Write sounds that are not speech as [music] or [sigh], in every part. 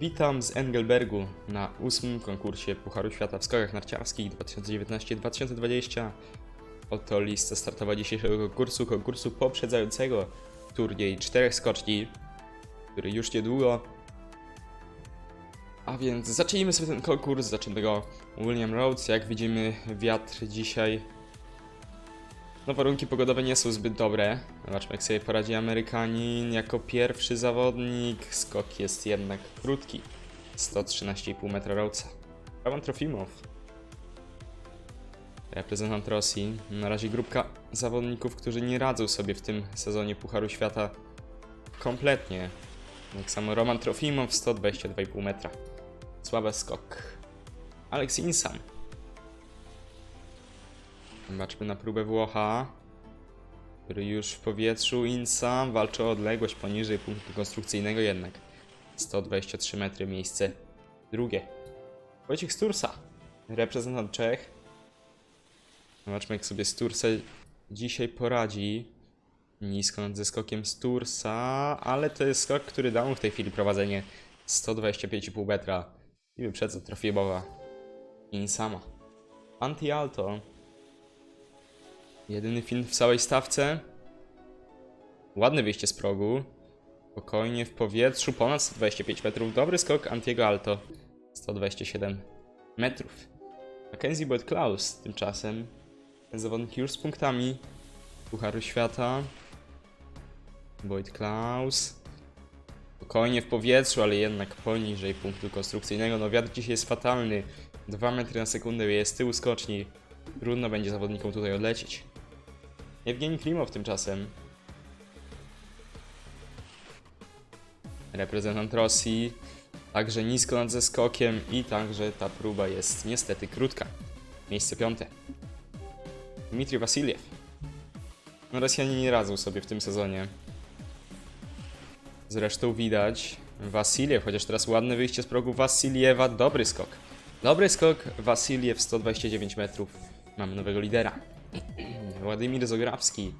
Witam z Engelbergu na ósmym konkursie Pucharu Świata w skokach narciarskich 2019-2020. Oto lista startowa dzisiejszego konkursu, konkursu poprzedzającego turniej czterech skoczni, który już niedługo. A więc zacznijmy sobie ten konkurs, zaczynamy go William Rhodes. Jak widzimy wiatr dzisiaj no warunki pogodowe nie są zbyt dobre. Zobaczmy jak sobie poradzi Amerykanin. Jako pierwszy zawodnik skok jest jednak krótki. 113,5 metra Rhodesa. Pawan Trofimow. Reprezentant Rosji. Na razie grupka zawodników, którzy nie radzą sobie w tym sezonie Pucharu Świata kompletnie. Jak samo Roman Trofimow 122,5 metra. Słaby skok. Alex Insam Zobaczmy na próbę Włocha, który już w powietrzu Insa walczy o odległość poniżej punktu konstrukcyjnego jednak. 123 metry, miejsce drugie. Wojciech Stursa, reprezentant Czech. Zobaczmy jak sobie Stursa dzisiaj poradzi. Nisko nad zeskokiem Stursa, ale to jest skok, który dał mu w tej chwili prowadzenie 125,5 metra i wyprzedza Trofimowa Insama. Anti-Alto Jedyny film w całej stawce. Ładne wyjście z progu. Spokojnie w powietrzu, ponad 125 metrów. Dobry skok Antiego Alto. 127 metrów. Mackenzie Boyd Klaus tymczasem. Ten zawodnik już z punktami. Pucharu Świata. Boyd Klaus. Spokojnie w powietrzu, ale jednak poniżej punktu konstrukcyjnego. No wiatr dzisiaj jest fatalny. 2 metry na sekundę jest z tyłu skoczni. Trudno będzie zawodnikom tutaj odlecieć. Jewgeni Klimow tymczasem. Reprezentant Rosji. Także nisko nad zeskokiem i także ta próba jest niestety krótka. Miejsce piąte. Dmitrij Wasiliew. No Rosjanie nie radzą sobie w tym sezonie. Zresztą widać Wasiliew, chociaż teraz ładne wyjście z progu Wasiliewa. Dobry skok. Dobry skok Wasiliew 129 metrów. Mamy nowego lidera. Władimir Zograbski.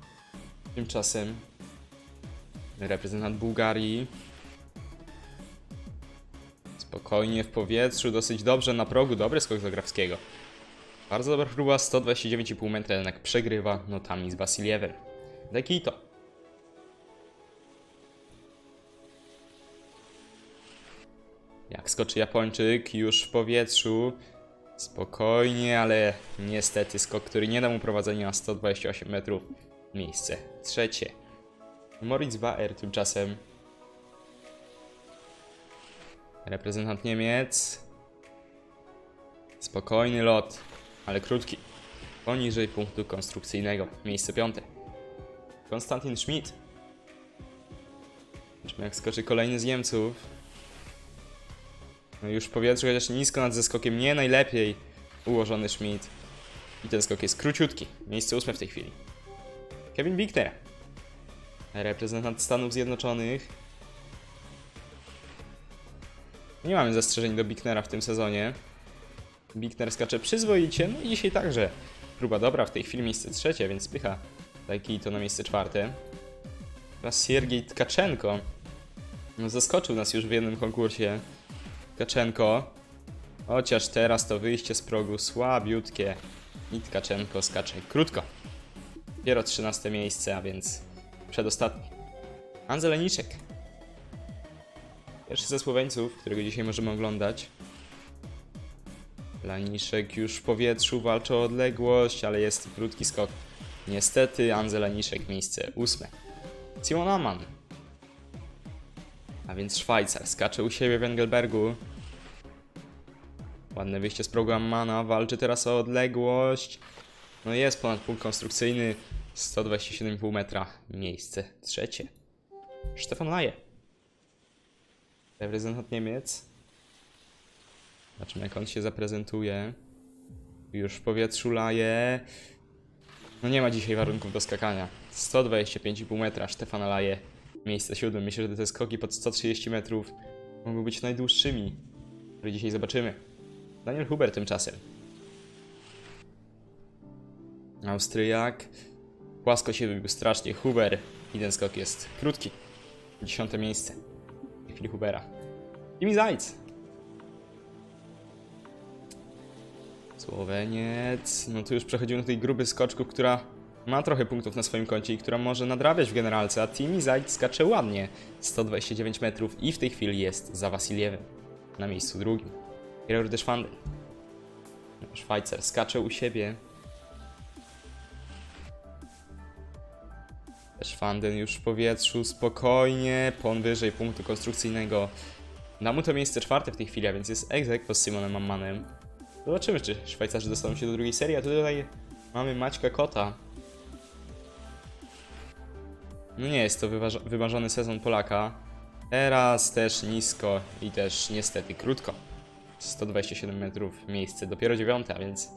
Tymczasem reprezentant Bułgarii. Spokojnie w powietrzu, dosyć dobrze na progu, dobry skok Zograbskiego. Bardzo dobra próba, 129,5 metra, jednak przegrywa notami z Wasiliewem. Dekito. Jak skoczy Japończyk już w powietrzu. Spokojnie, ale niestety skok, który nie da mu prowadzenia na 128 metrów. Miejsce trzecie. Moritz Baer tymczasem. Reprezentant Niemiec. Spokojny lot, ale krótki. Poniżej punktu konstrukcyjnego. Miejsce piąte. Konstantin Schmidt. Zobaczmy jak skoczy kolejny z Niemców. Już w powietrzu, chociaż nisko nad zeskokiem, nie najlepiej ułożony Schmidt. I ten skok jest króciutki. Miejsce ósme w tej chwili. Kevin Bickner. Reprezentant Stanów Zjednoczonych. Nie mamy zastrzeżeń do Bicknera w tym sezonie. Bickner skacze przyzwoicie, no i dzisiaj także. Próba dobra, w tej chwili miejsce trzecie, więc spycha taki to na miejsce czwarte. Teraz Siergiej Tkaczenko. No zaskoczył nas już w jednym konkursie. Tkaczenko. Chociaż teraz to wyjście z progu słabiutkie. I Tkaczenko skacze krótko. Dopiero 13 miejsce, a więc przedostatni. Andrzej Leniczek. Pierwszy ze Słoweńców, którego dzisiaj możemy oglądać. Laniszek już w powietrzu walczy o odległość, ale jest krótki skok. Niestety Andrzej Laniszek miejsce ósme. Simon Amann a więc Szwajcar skacze u siebie w Engelbergu. Ładne wyjście z progu Ammana, walczy teraz o odległość. No jest ponad punkt konstrukcyjny, 127,5 metra, miejsce trzecie. Stefan Laje. Reprezentant Niemiec. Zobaczymy jak on się zaprezentuje. Już w powietrzu Laje. No nie ma dzisiaj warunków do skakania. 125,5 metra, Stefan Laje miejsce siódme. Myślę, że te skoki pod 130 metrów mogą być najdłuższymi, które dzisiaj zobaczymy. Daniel Huber tymczasem. Austriak. Płasko się wybił strasznie. Huber. I ten skok jest krótki. Dziesiąte miejsce. W chwili Hubera. Kimi Zajc. Słoweniec. No tu już przechodzimy do tej grupy skoczków, która ma trochę punktów na swoim koncie i która może nadrabiać w generalce, a Timi Zajc skacze ładnie. 129 metrów i w tej chwili jest za Wasiliewem na miejscu drugim. Gregor Deschwanden. Szwajcar skacze u siebie. Szwanden już w powietrzu, spokojnie, pon wyżej punktu konstrukcyjnego. Da mu to miejsce czwarte w tej chwili, a więc jest egzek z Simonem Ammanem. Zobaczymy, czy Szwajcarzy dostaną się do drugiej serii, a tutaj mamy Maćka Kota. No nie jest to wymarzony sezon Polaka. Teraz też nisko i też niestety krótko. 127 metrów, miejsce dopiero dziewiąte, a więc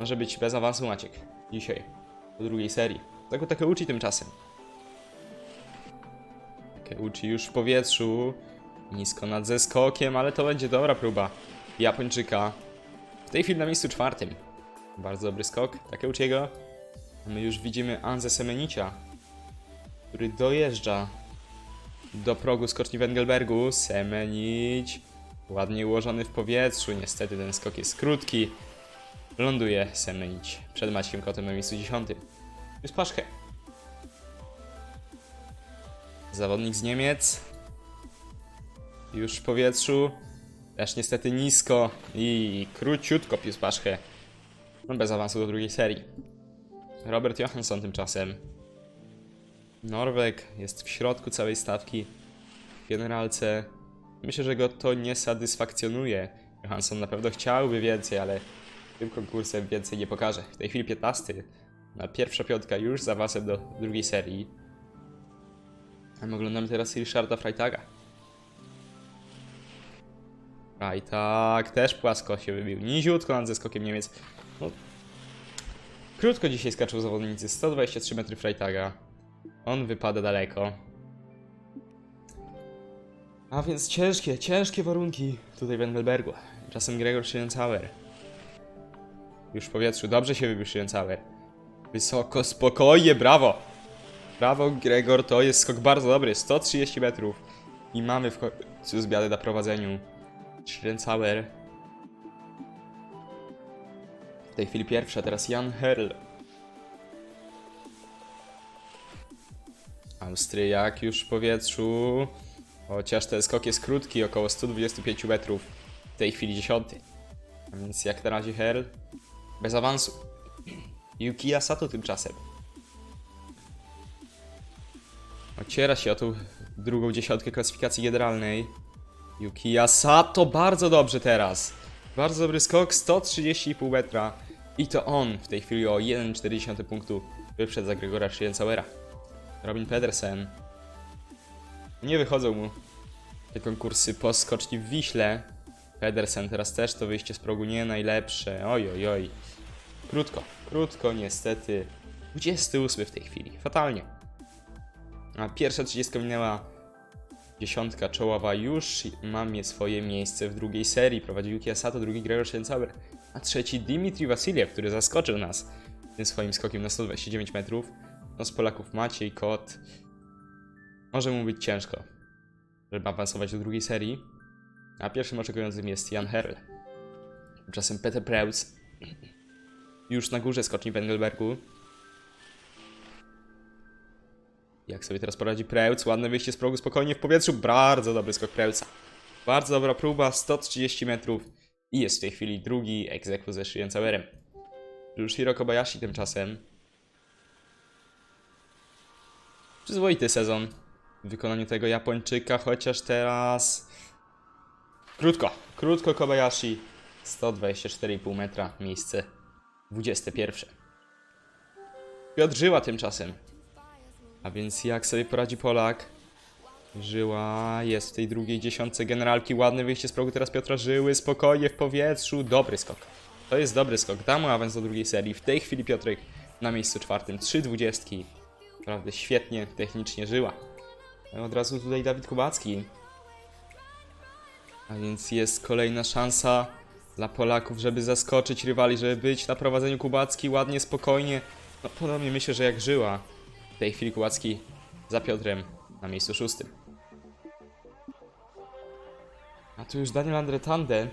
może być bez awansu Maciek dzisiaj do drugiej serii. Tak takie uczy tymczasem. Takie uczy już w powietrzu, nisko nad zeskokiem, ale to będzie dobra próba Japończyka. W tej chwili na miejscu czwartym. Bardzo dobry skok, takie uciego. My już widzimy Anze Semenicia, który dojeżdża do progu skoczni Wengelbergu. Semenić ładnie ułożony w powietrzu. Niestety ten skok jest krótki. Ląduje Semenić przed Maćkiem Kotem na miejscu dziesiątym. Jest Paszkę. Zawodnik z Niemiec. Już w powietrzu. Też niestety nisko i króciutko Pius Paszkę. No bez awansu do drugiej serii. Robert Johansson tymczasem. Norweg jest w środku całej stawki w generalce. Myślę, że go to nie satysfakcjonuje. Johansson na pewno chciałby więcej, ale tym konkursem więcej nie pokaże. W tej chwili 15. Na pierwsza piątka już z awansem do drugiej serii. A my oglądamy teraz Richarda Freitaga. Freitag też płasko się wybił. Niziutko nad zeskokiem Niemiec. No, krótko dzisiaj skaczą zawodnicy. 123 metry Freitaga. On wypada daleko. A więc ciężkie, ciężkie warunki tutaj w Engelbergu. Czasem Gregor Schiencauer. Już w powietrzu, dobrze się wybił Schiencauer. Wysoko, spokojnie, brawo! Brawo Gregor, to jest skok bardzo dobry, 130 metrów. I mamy w końcu zbiadę na prowadzeniu. Schiencauer. W tej chwili pierwsza, teraz Jan Herl. Austriak już w powietrzu. Chociaż ten skok jest krótki, około 125 metrów. W tej chwili dziesiąty. A więc jak na razie Herl. Bez awansu. Yuki Sato tymczasem. Ociera się o tą drugą dziesiątkę klasyfikacji generalnej. Yuki Sato bardzo dobrze teraz. Bardzo dobry skok, 130,5 metra. I to on w tej chwili o 1,4 punktu wyprzedza Gregora Schiencauera. Robin Pedersen. Nie wychodzą mu te konkursy po skoczni w Wiśle. Pedersen teraz też to wyjście z progu nie najlepsze. Oj, oj, oj. Krótko, krótko niestety. 28 w tej chwili. Fatalnie. A pierwsza 30 minęła. Dziesiątka czołowa już mamie swoje miejsce w drugiej serii. Prowadzi Yuki Asato, drugi Gregor Schlenzauer, a trzeci Dimitri Wasiliew, który zaskoczył nas tym swoim skokiem na 129 metrów. No z Polaków Maciej, Kot. Może mu być ciężko, żeby awansować do drugiej serii. A pierwszym oczekującym jest Jan Herl. Tymczasem Peter Preutz już na górze skoczni w Engelbergu. Jak sobie teraz poradzi Preutz? Ładne wyjście z progu, spokojnie w powietrzu. Bardzo dobry skok Preutza. Bardzo dobra próba, 130 metrów. I jest w tej chwili drugi egzekwo ze Shienzauerem. Jushiro Kobayashi tymczasem Przyzwoity sezon w wykonaniu tego Japończyka, chociaż teraz... Krótko, krótko Kobayashi. 124,5 metra, miejsce 21. Piotr Żyła tymczasem. A więc jak sobie poradzi Polak? Żyła jest w tej drugiej dziesiątce generalki. Ładne wyjście z progu teraz Piotra Żyły. Spokojnie w powietrzu. Dobry skok. To jest dobry skok. Da mu awans do drugiej serii. W tej chwili Piotrek na miejscu czwartym. Trzy dwudziestki. Naprawdę świetnie, technicznie żyła. Od razu tutaj Dawid Kubacki. A więc jest kolejna szansa dla Polaków, żeby zaskoczyć rywali, żeby być na prowadzeniu Kubacki ładnie, spokojnie. No podobnie myślę, że jak żyła. W tej chwili Kubacki za Piotrem na miejscu szóstym. A tu już Daniel Andretande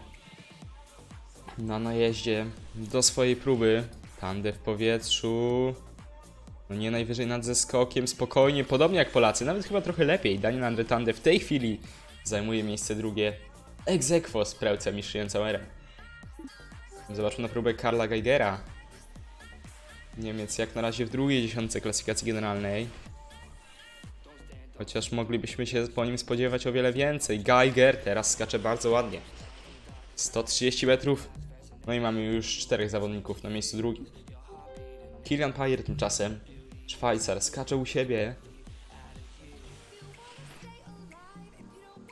na najeździe do swojej próby. Tande w powietrzu. No nie najwyżej nad zeskokiem, spokojnie, podobnie jak Polacy, nawet chyba trochę lepiej. Daniel Andretande w tej chwili zajmuje miejsce drugie. Egzekwo z Prełcem i szyjącą erem. Zobaczmy na próbę Karla Geigera. Niemiec jak na razie w drugiej dziesiątce klasyfikacji generalnej. Chociaż moglibyśmy się po nim spodziewać o wiele więcej. Geiger teraz skacze bardzo ładnie. 130 metrów. No i mamy już czterech zawodników na miejscu drugim. Kilian Pajer tymczasem. Szwajcar skacze u siebie.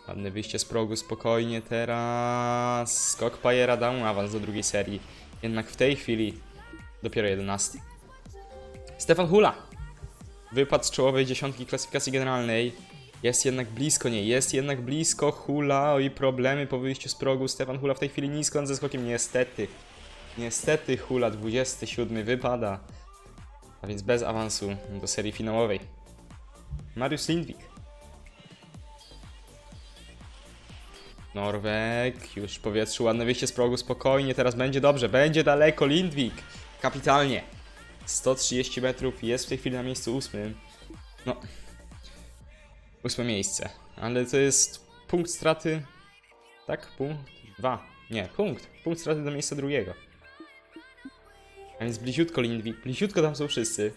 Ładne wyjście z progu, spokojnie teraz. Skok Pajera mu awans do drugiej serii. Jednak w tej chwili dopiero 11. Stefan Hula. Wypadł z czołowej dziesiątki klasyfikacji generalnej. Jest jednak blisko niej, jest jednak blisko Hula. Oj, problemy po wyjściu z progu. Stefan Hula w tej chwili nisko nad ze skokiem. Niestety. Niestety Hula 27 wypada. A więc bez awansu do serii finałowej. Mariusz Lindwik. Norweg, już w powietrzu, ładne wyjście z progu, spokojnie, teraz będzie dobrze, będzie daleko, Lindwik, kapitalnie. 130 metrów, jest w tej chwili na miejscu ósmym. No, ósme miejsce, ale to jest punkt straty, tak? Punkt? Dwa, nie, punkt, punkt straty do miejsca drugiego. A więc bliziutko Lindwik, bliziutko tam są wszyscy.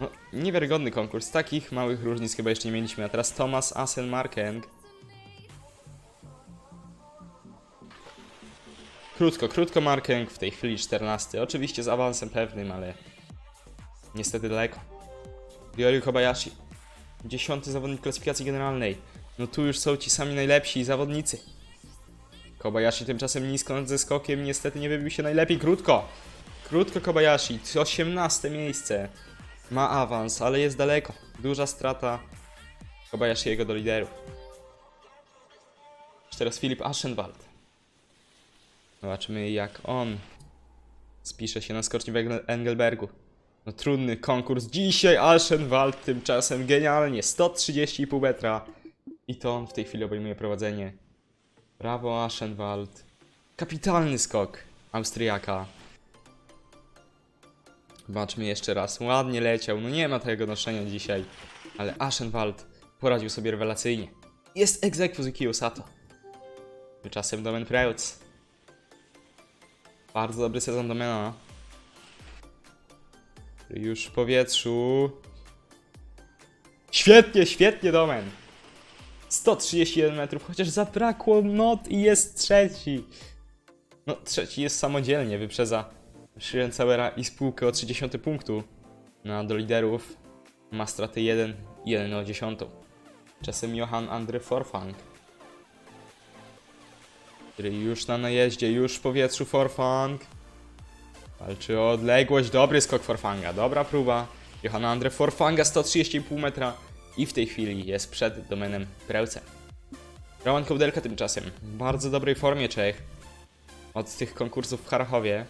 No, niewiarygodny konkurs, takich małych różnic chyba jeszcze nie mieliśmy, a teraz Thomas Asen Markeng. Krótko, krótko Markeng w tej chwili 14. Oczywiście z awansem pewnym, ale niestety daleko. Ryoyu Kobayashi. Dziesiąty zawodnik klasyfikacji generalnej. No tu już są ci sami najlepsi zawodnicy. Kobayashi tymczasem nisko nad zeskokiem, niestety nie wybił się najlepiej. Krótko! Krótko Kobayashi, 18 miejsce. Ma awans, ale jest daleko. Duża strata Kobayashiego do liderów. Teraz Filip Aschenwald. Zobaczymy jak on spisze się na skoczni w Engel- Engelbergu. No trudny konkurs. Dzisiaj Aschenwald tymczasem genialnie. 130,5 metra. I to on w tej chwili obejmuje prowadzenie. Brawo Aschenwald. Kapitalny skok Austriaka. Zobaczmy jeszcze raz. Ładnie leciał. No nie ma tego noszenia dzisiaj. Ale Aschenwald poradził sobie rewelacyjnie. Jest egzekwo z Yukio Sato. Tymczasem Domen Preutz. Bardzo dobry sezon Domena. Już w powietrzu. Świetnie, świetnie Domen. 131 metrów, chociaż zabrakło not i jest trzeci. No, trzeci jest samodzielnie, wyprzedza Schrenzauera i spółkę o 30 punktu. No, do liderów ma straty 1 i 1 o 10. Czasem Johan Andre Forfang który już na najeździe, już w powietrzu Forfang. Walczy o odległość, dobry skok Forfanga, dobra próba. Johanna Andre Forfanga 130,5 metra i w tej chwili jest przed domenem Prełcem. Roman Kołdelka tymczasem w bardzo dobrej formie Czech od tych konkursów w Charachowie.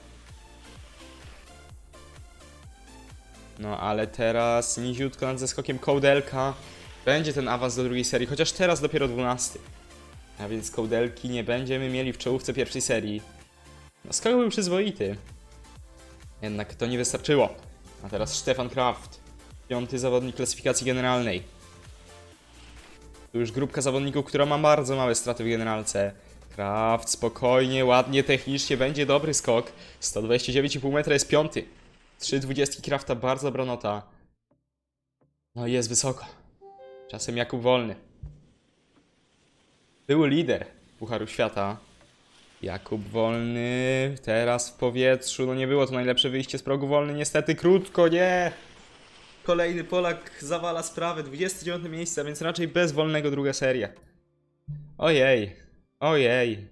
No ale teraz niziutko nad zeskokiem Kołdelka. Będzie ten awans do drugiej serii, chociaż teraz dopiero 12. A więc kołdelki nie będziemy mieli w czołówce pierwszej serii. No skok był przyzwoity. Jednak to nie wystarczyło. A teraz Stefan Kraft. Piąty zawodnik klasyfikacji generalnej. Tu już grupka zawodników, która ma bardzo małe straty w generalce. Kraft spokojnie, ładnie, technicznie, będzie dobry skok. 129,5 metra jest piąty. 3,20 Krafta, bardzo dobra nota. No jest wysoko. Czasem Jakub Wolny. Był lider Pucharu Świata. Jakub Wolny, teraz w powietrzu. No nie było to najlepsze wyjście z progu wolny, niestety krótko, nie! Kolejny Polak zawala sprawę, 29 miejsce, a więc raczej bez wolnego druga seria. Ojej, ojej.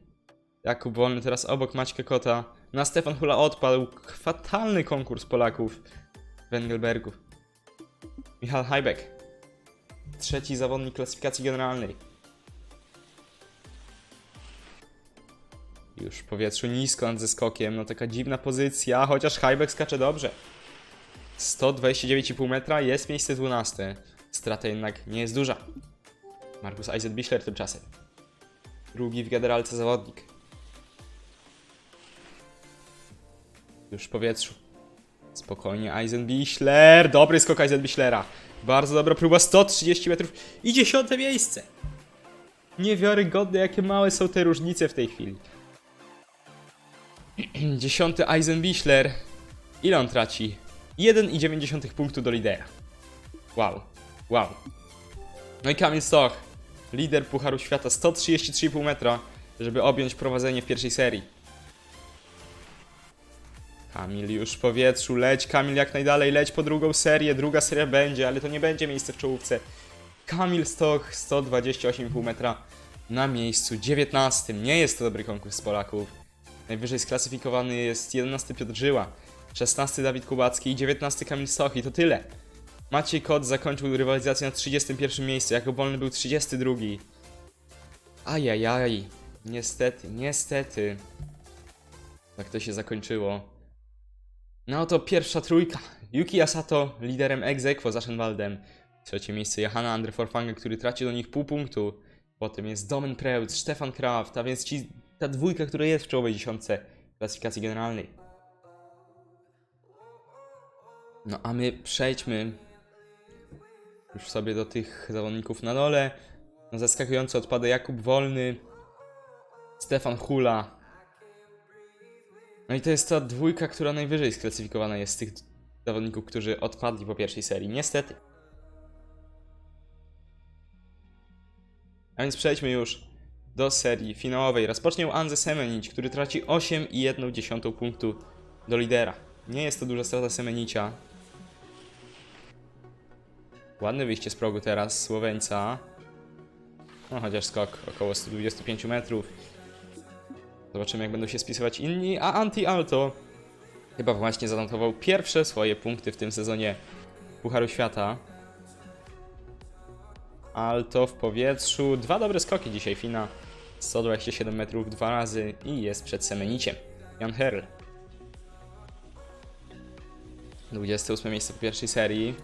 Jakub Wolny teraz obok Maćka Kota. Na Stefan Hula odpadł. Fatalny konkurs Polaków w Engelbergu. Michał Hajbek. Trzeci zawodnik klasyfikacji generalnej. Już w powietrzu nisko nad zeskokiem, no taka dziwna pozycja, chociaż Hajbek skacze dobrze. 129,5 metra, jest miejsce 12. Strata jednak nie jest duża. Markus Eisenbichler tymczasem. Drugi w generalce zawodnik. Już w powietrzu. Spokojnie, Eisenbichler. Dobry skok Eisenbichlera. Bardzo dobra próba, 130 metrów i dziesiąte miejsce. Niewiarygodne, jakie małe są te różnice w tej chwili. [clears throat] Dziesiąty Eisenbichler. Ile on traci? 1,9 punktu do lidera. Wow, wow. No i Kamil Stoch, lider Pucharu Świata, 133,5 metra, żeby objąć prowadzenie w pierwszej serii. Kamil już w powietrzu, leć Kamil jak najdalej, leć po drugą serię, druga seria będzie, ale to nie będzie miejsce w czołówce. Kamil Stoch, 128,5 metra na miejscu 19. Nie jest to dobry konkurs Polaków. Najwyżej sklasyfikowany jest 11 Piotr Żyła, 16 Dawid Kubacki i 19 Kamil Stoch i to tyle. Maciej Kot zakończył rywalizację na 31 miejscu, jako wolny był 32. Ajajaj, niestety, niestety. Tak to się zakończyło. No to pierwsza trójka. Yuki Asato liderem ex aequo za. Trzecie miejsce Johanna Andre Forfange, który traci do nich pół punktu. Potem jest Domen Preutz, Stefan Kraft, a więc ci, ta dwójka, która jest w czołowej dziesiątce klasyfikacji generalnej. No a my przejdźmy już sobie do tych zawodników na dole. No, zaskakująco odpada Jakub Wolny, Stefan Hula. No i to jest ta dwójka, która najwyżej sklasyfikowana jest z tych zawodników, którzy odpadli po pierwszej serii. Niestety. A więc przejdźmy już do serii finałowej. Rozpocznie Anze Semenić, który traci 8,1 punktu do lidera. Nie jest to duża strata Semenicia. Ładne wyjście z progu teraz, Słoweńca. No chociaż skok około 125 metrów. Zobaczymy jak będą się spisywać inni, a Anti-Alto chyba właśnie zanotował pierwsze swoje punkty w tym sezonie Pucharu Świata. Alto w powietrzu, dwa dobre skoki dzisiaj, Fina. 127 metrów dwa razy i jest przed Semeniciem. Jan Herl. 28 miejsce po pierwszej serii.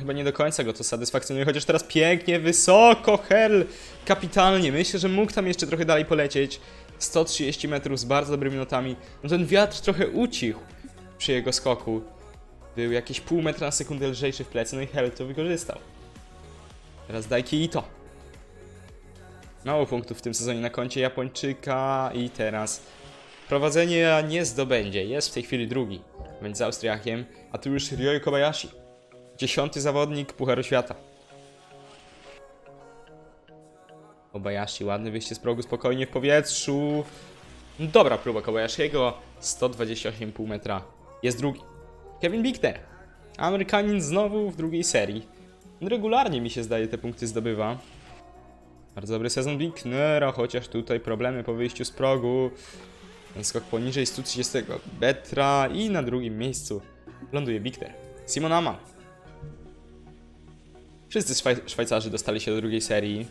Chyba nie do końca go to satysfakcjonuje, chociaż teraz pięknie, wysoko, Herl, kapitalnie. Myślę, że mógł tam jeszcze trochę dalej polecieć. 130 metrów z bardzo dobrymi notami. No ten wiatr trochę ucichł przy jego skoku. Był jakieś pół metra na sekundę lżejszy w plecy, no i Herl to wykorzystał. Teraz Daiki Ito. Mało punktów w tym sezonie na koncie Japończyka i teraz prowadzenie nie zdobędzie. Jest w tej chwili drugi, więc z Austriakiem, a tu już Ryoi Kobayashi. Dziesiąty zawodnik Pucharu Świata. Kobayashi, ładne wyjście z progu, spokojnie w powietrzu. Dobra próba Kobayashiego, 128,5 metra. Jest drugi. Kevin Bickner. Amerykanin znowu w drugiej serii. Regularnie mi się zdaje te punkty zdobywa. Bardzo dobry sezon Bicknera, chociaż tutaj problemy po wyjściu z progu. Skok poniżej 130 metra i na drugim miejscu ląduje Bickner. Simon Amann. Wszyscy Szwaj- Szwajcarzy dostali się do drugiej serii.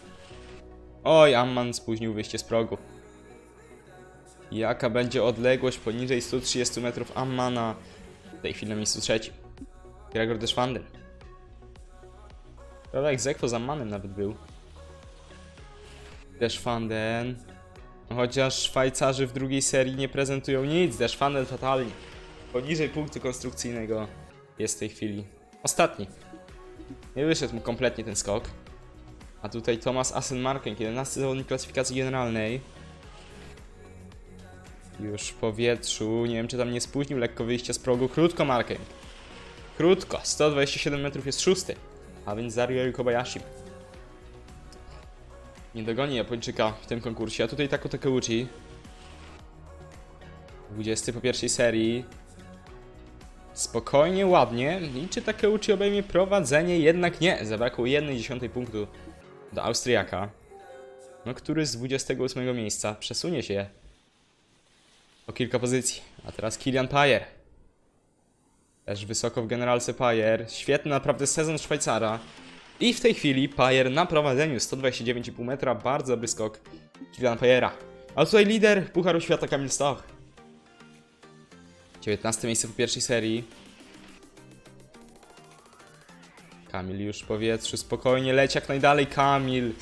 Oj, Amman spóźnił wyjście z progu. Jaka będzie odległość poniżej 130 metrów Ammana? W tej chwili na miejscu trzecim. Gregor Deschwanden. Prawie jak Zekwo z Ammanem nawet był. Deschwanden. Chociaż Szwajcarzy w drugiej serii nie prezentują nic. Deschwanden totalnie. Poniżej punktu konstrukcyjnego jest w tej chwili. Ostatni. Nie wyszedł mu kompletnie ten skok. A tutaj Thomas Assenmarken, 11 zawodnik klasyfikacji generalnej. Już w powietrzu. Nie wiem, czy tam nie spóźnił lekko wyjście z progu. Krótko Marken. Krótko. 127 metrów jest szósty. A więc Zario Kobayashi. Nie dogoni Japończyka w tym konkursie. A tutaj Tako Takeuchi. 20 po pierwszej serii. Spokojnie, ładnie. I czy Takeuchi obejmie prowadzenie? Jednak nie. Zabrakło 1,1 punktu do Austriaka. No, który z 28 miejsca przesunie się o kilka pozycji. A teraz Kilian Pajer. Też wysoko w generalce Pajer. Świetny naprawdę sezon Szwajcara. I w tej chwili Pajer na prowadzeniu 129,5 metra. Bardzo dobry skok Kilian Pajera. A tutaj lider Pucharu Świata Kamil Stoch. 19 miejsce po pierwszej serii. Kamil już w powietrzu, spokojnie, leć jak najdalej Kamil.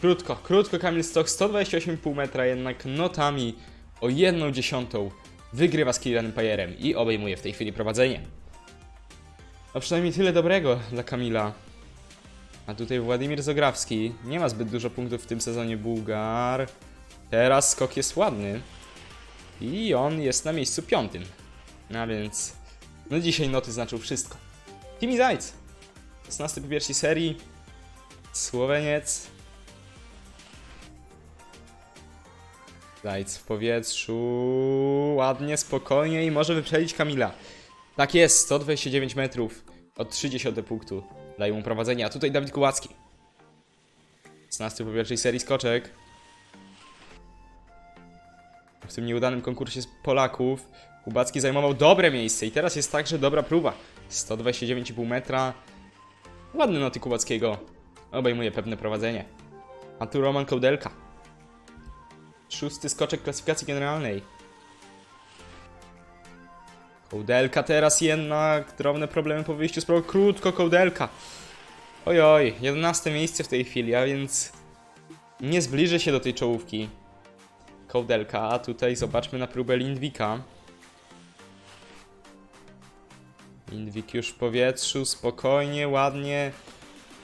Krótko, krótko Kamil Stoch, 128,5 metra, jednak notami o jedną dziesiątą wygrywa z Kilianem Pajerem i obejmuje w tej chwili prowadzenie. No przynajmniej tyle dobrego dla Kamila. A tutaj Władimir Zograwski. Nie ma zbyt dużo punktów w tym sezonie Bułgar. Teraz skok jest ładny. I on jest na miejscu piątym. A więc... No dzisiaj noty znaczą wszystko. Timi Zajc. 16 po pierwszej serii. Słoweniec. Zajc w powietrzu. Ładnie, spokojnie i może wyprzedzić Kamila. Tak jest, 129 metrów od 30 punktu daje mu prowadzenie. A tutaj Dawid Kułacki. 16 po pierwszej serii skoczek. W tym nieudanym konkursie z Polaków Kubacki zajmował dobre miejsce i teraz jest także dobra próba. 129,5 metra. Ładne noty Kubackiego. Obejmuje pewne prowadzenie. A tu Roman Kołdelka. Szósty skoczek klasyfikacji generalnej. Kołdelka teraz jednak. Drobne problemy po wyjściu z progu. Krótko Kołdelka. Ojoj, 11 miejsce w tej chwili, a więc nie zbliży się do tej czołówki. Kołdelka, a tutaj zobaczmy na próbę Lindwika. Lindwik już w powietrzu, spokojnie, ładnie.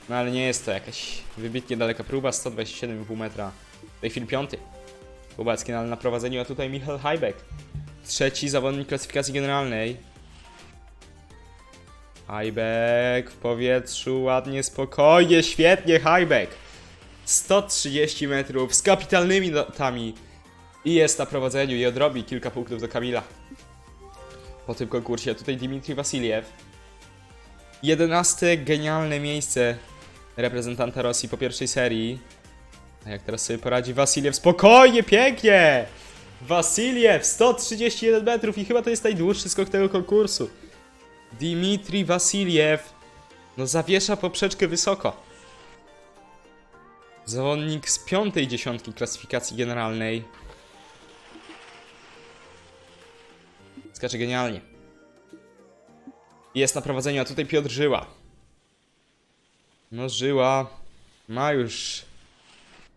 No ale nie jest to jakaś wybitnie daleka próba, 127,5 metra. W tej chwili piąty. Kubacki na, na prowadzeniu, a tutaj Michał Hajbek. Trzeci zawodnik klasyfikacji generalnej. Hajbek w powietrzu, ładnie, spokojnie, świetnie, Hajbek. 130 metrów z kapitalnymi notami. I jest na prowadzeniu i odrobi kilka punktów do Kamila. Po tym konkursie. Tutaj Dimitri Wasiliew. 11 genialne miejsce reprezentanta Rosji po pierwszej serii. A jak teraz sobie poradzi Wasiliew? Spokojnie, pięknie! Wasiliew, 131 metrów i chyba to jest najdłuższy skok tego konkursu. Dimitri Wasiliew, no zawiesza poprzeczkę wysoko. Zawodnik z piątej dziesiątki klasyfikacji generalnej. Skacze genialnie. Jest na prowadzeniu, a tutaj Piotr Żyła. No Żyła ma już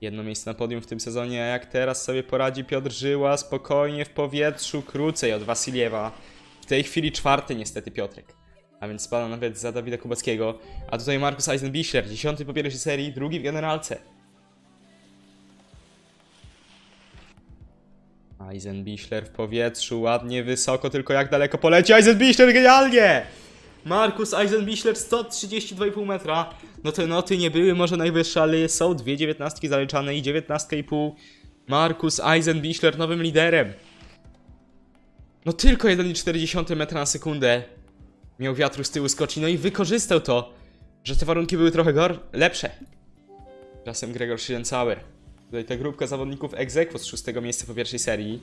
jedno miejsce na podium w tym sezonie, a jak teraz sobie poradzi Piotr Żyła, spokojnie w powietrzu, krócej od Wasiliewa. W tej chwili czwarty niestety Piotrek. A więc spada nawet za Dawida Kubackiego. A tutaj Markus Eisenbichler, dziesiąty po pierwszej serii, drugi w generalce. Eisenbichler w powietrzu, ładnie, wysoko, tylko jak daleko poleci Eisenbichler, genialnie! Markus Eisenbichler 132,5 metra. No te noty nie były może najwyższe, ale są dwie dziewiętnastki zaliczane i dziewiętnastka i pół. Markus Eisenbichler nowym liderem. No tylko 1,4 metra na sekundę. Miał wiatru z tyłu skoczy, no i wykorzystał to, że te warunki były trochę gor lepsze. Czasem Gregor Schliencauer. Tutaj ta grupka zawodników egzekwo z szóstego miejsca po pierwszej serii.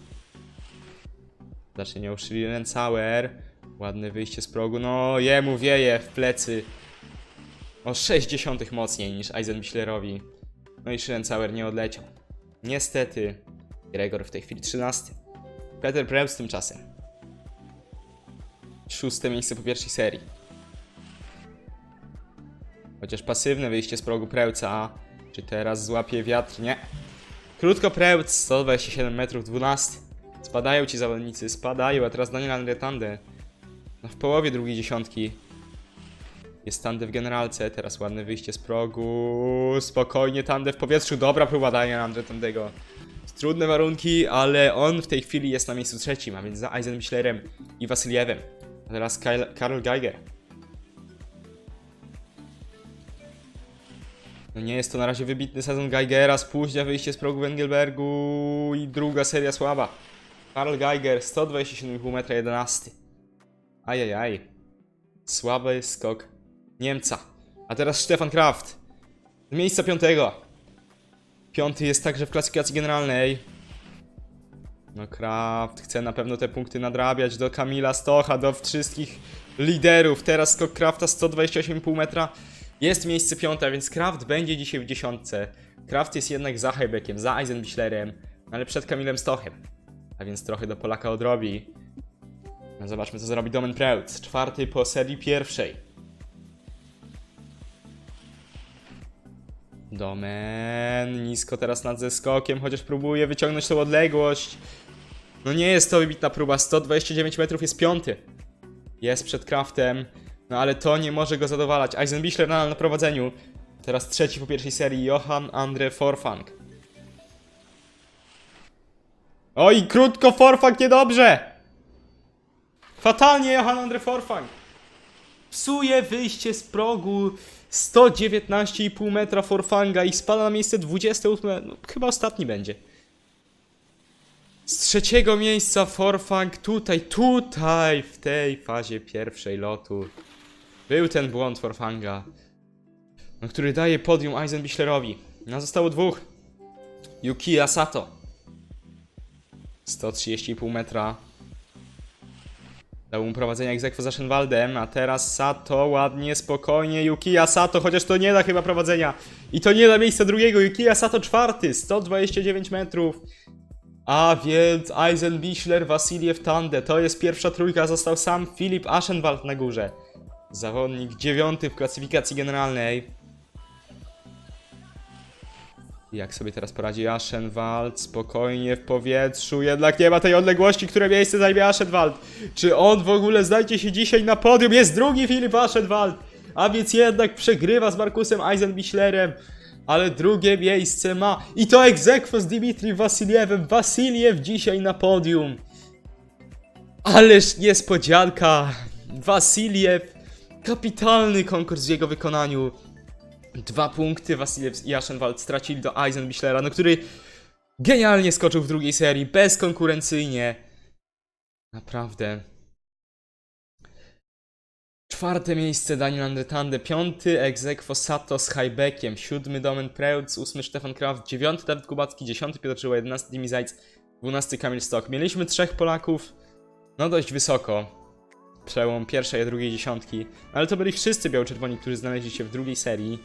Znacznie nią Schliencauer. Ładne wyjście z progu. No, jemu wieje w plecy. O 60 mocniej niż Eisenbichlerowi. No i Schliencauer nie odleciał. Niestety, Gregor w tej chwili 13. Peter Preus tymczasem. Szóste miejsce po pierwszej serii. Chociaż pasywne wyjście z progu Preuca. Czy teraz złapie wiatr? Nie. Krótko Prełc, 127 metrów, 12. Spadają ci zawodnicy, spadają, a teraz Daniel Andre Tande. No w połowie drugiej dziesiątki. Jest Tande w generalce, teraz ładne wyjście z progu. Spokojnie, Tande w powietrzu, dobra próba Daniel Tandego. Trudne warunki, ale on w tej chwili jest na miejscu trzecim, a więc za Eisenbichlerem i Wasyliewem. A teraz Kyle, Karl Geiger. No nie jest to na razie wybitny sezon Geigera, spóźnia wyjście z progu Wengelbergu i druga seria słaba. Karl Geiger, 127,5 metra 11. Ajajaj. Słaby skok Niemca. A teraz Stefan Kraft. Z miejsca piątego. Piąty jest także w klasyfikacji generalnej. No Kraft chce na pewno te punkty nadrabiać do Kamila Stocha, do wszystkich liderów. Teraz skok Krafta 128,5 metra. Jest miejsce piąte, więc Kraft będzie dzisiaj w dziesiątce. Kraft jest jednak za Heibekiem, za Eisenbichlerem, ale przed Kamilem Stochem. A więc trochę do Polaka odrobi. No zobaczmy, co zrobi Domen Preutz. Czwarty po serii pierwszej. Domen, nisko teraz nad zeskokiem, chociaż próbuje wyciągnąć tą odległość. No nie jest to wybitna próba, 129 metrów jest piąty. Jest przed Kraftem, no ale to nie może go zadowalać. Eisenbichler nadal na prowadzeniu. Teraz trzeci po pierwszej serii, Johan Andre Forfang. Oj, krótko Forfang, niedobrze! Fatalnie Johan Andre Forfang. Psuje wyjście z progu 119,5 metra Forfanga i spada na miejsce 28, no chyba ostatni będzie. Z trzeciego miejsca Forfang tutaj, tutaj, w tej fazie pierwszej lotu. Był ten błąd Forfanga, który daje podium Eisenbichlerowi. No zostało dwóch. Yukiya Sato. 130,5 metra. Dał mu prowadzenie egzekwo za Szenwaldem, a teraz Sato ładnie, spokojnie, Yukiya Sato, chociaż to nie da chyba prowadzenia. I to nie da miejsca drugiego, Yukiya Sato czwarty, 129 metrów. A więc Eisenbichler, Wasiliew, Tande, to jest pierwsza trójka, został sam Filip Aschenwald na górze. Zawodnik dziewiąty w klasyfikacji generalnej. Jak sobie teraz poradzi Aschenwald? Spokojnie w powietrzu, jednak nie ma tej odległości, które miejsce zajmie Aschenwald. Czy on w ogóle znajdzie się dzisiaj na podium? Jest drugi Filip Aschenwald, a więc jednak przegrywa z Markusem Eisenbichlerem. Ale drugie miejsce ma i to egzekwo z Dimitri Wasiliewem. Wasiliew dzisiaj na podium. Ależ niespodzianka! Wasiliew, kapitalny konkurs w jego wykonaniu. Dwa punkty Wasiliew i Aschenwald stracili do Eisenbichlera, no który genialnie skoczył w drugiej serii, bezkonkurencyjnie. Naprawdę. Czwarte miejsce Daniel Andretande, piąty Egzekwo Sato z Highbackiem, siódmy Domen Preutz, ósmy Stefan Kraft, dziewiąty Dawid Kubacki, dziesiąty Piotr Żyła, jedenasty Dimi Zajc, dwunasty Kamil Stok. Mieliśmy trzech Polaków, no dość wysoko. Przełom pierwszej i drugiej dziesiątki, ale to byli wszyscy biało-czerwoni, którzy znaleźli się w drugiej serii.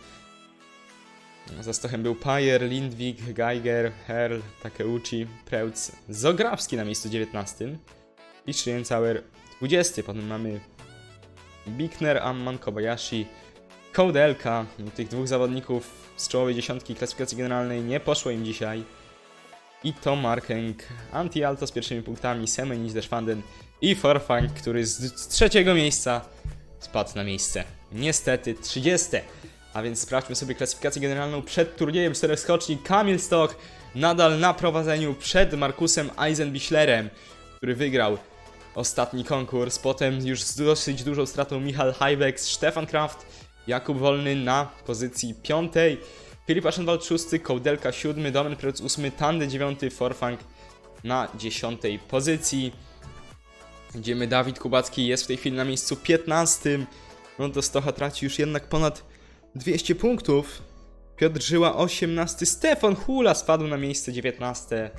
Za stochem był Pajer, Lindwig, Geiger, Herl, Takeuchi, Preutz, Zografski na miejscu 19 i Schliencauer 20. Potem mamy Bickner, Amman, Kobayashi, Kołdelka. Tych dwóch zawodników z czołowej dziesiątki klasyfikacji generalnej nie poszło im dzisiaj. I to Markenk, Anti-Alto z pierwszymi punktami, Semenic Deszwanden i Forfang, który z, trzeciego miejsca spadł na miejsce. Niestety 30. A więc sprawdźmy sobie klasyfikację generalną przed turniejem czterech skoczni. Kamil Stoch nadal na prowadzeniu przed Markusem Eisenbichlerem, który wygrał ostatni konkurs. Potem już z dosyć dużą stratą Michal Hajbek, Stefan Kraft, Jakub Wolny na pozycji piątej, Filip Aschenwald szósty, Kołdelka siódmy, Domen Preutz ósmy, Tandy dziewiąty, Forfang na dziesiątej pozycji. Idziemy, Dawid Kubacki jest w tej chwili na miejscu 15. No to Stocha traci już jednak ponad 200 punktów. Piotr Żyła 18. Stefan Hula spadł na miejsce 19.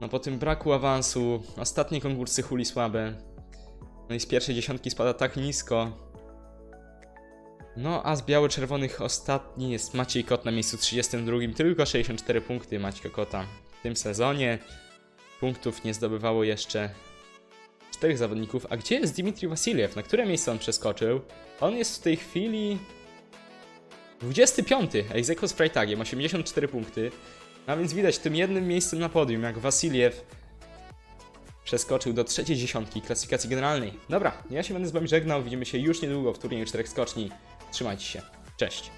No po tym braku awansu, ostatnie konkursy Huli słabe. No i z pierwszej dziesiątki spada tak nisko. No a z biało-czerwonych ostatni jest Maciej Kot na miejscu 32. Tylko 64 punkty Maćka Kota w tym sezonie. Punktów nie zdobywało jeszcze czterech zawodników. A gdzie jest Dimitri Wasiliew? Na które miejsce on przeskoczył? On jest w tej chwili 25. Egzeko z Freitagiem, 84 punkty. A więc widać tym jednym miejscem na podium, jak Wasiliew przeskoczył do trzeciej dziesiątki klasyfikacji generalnej. Dobra, ja się będę z wami żegnał, widzimy się już niedługo w turnieju czterech skoczni. Trzymajcie się, cześć.